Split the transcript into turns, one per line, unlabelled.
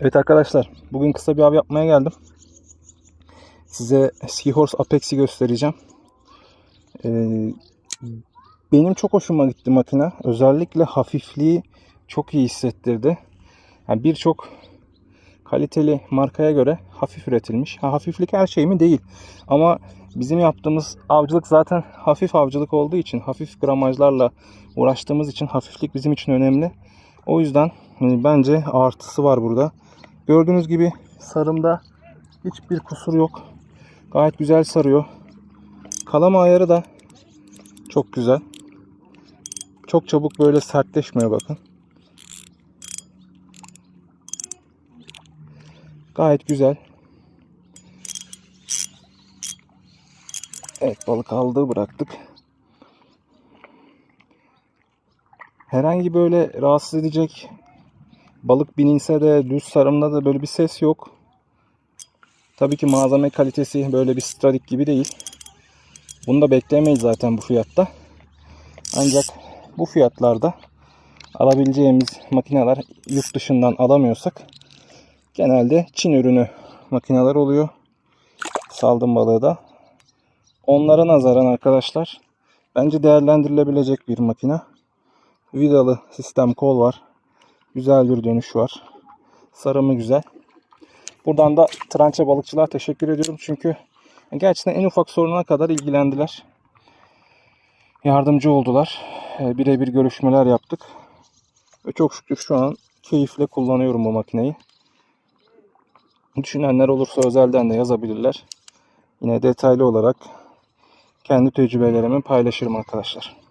Evet arkadaşlar, bugün kısa bir av yapmaya geldim. Size Seahorse Apex'i göstereceğim. Ee, benim çok hoşuma gitti makine. Özellikle hafifliği çok iyi hissettirdi. Yani Birçok kaliteli markaya göre hafif üretilmiş. Ha, hafiflik her şey mi? Değil. Ama bizim yaptığımız avcılık zaten hafif avcılık olduğu için, hafif gramajlarla uğraştığımız için hafiflik bizim için önemli. O yüzden bence artısı var burada. Gördüğünüz gibi sarımda hiçbir kusur yok. Gayet güzel sarıyor. Kalama ayarı da çok güzel. Çok çabuk böyle sertleşmiyor bakın. Gayet güzel. Evet balık aldı bıraktık. Herhangi böyle rahatsız edecek balık bininse de düz sarımda da böyle bir ses yok. Tabii ki malzeme kalitesi böyle bir stradik gibi değil. Bunu da beklemeyiz zaten bu fiyatta. Ancak bu fiyatlarda alabileceğimiz makineler yurt dışından alamıyorsak genelde Çin ürünü makineler oluyor. Saldım balığı da. Onlara nazaran arkadaşlar bence değerlendirilebilecek bir makine. Vidalı sistem kol var. Güzel bir dönüş var. Sarımı güzel. Buradan da trança balıkçılar teşekkür ediyorum. Çünkü gerçekten en ufak soruna kadar ilgilendiler. Yardımcı oldular. Ee, Birebir görüşmeler yaptık. Ve çok şükür şu an keyifle kullanıyorum bu makineyi. Düşünenler olursa özelden de yazabilirler. Yine detaylı olarak kendi tecrübelerimi paylaşırım arkadaşlar.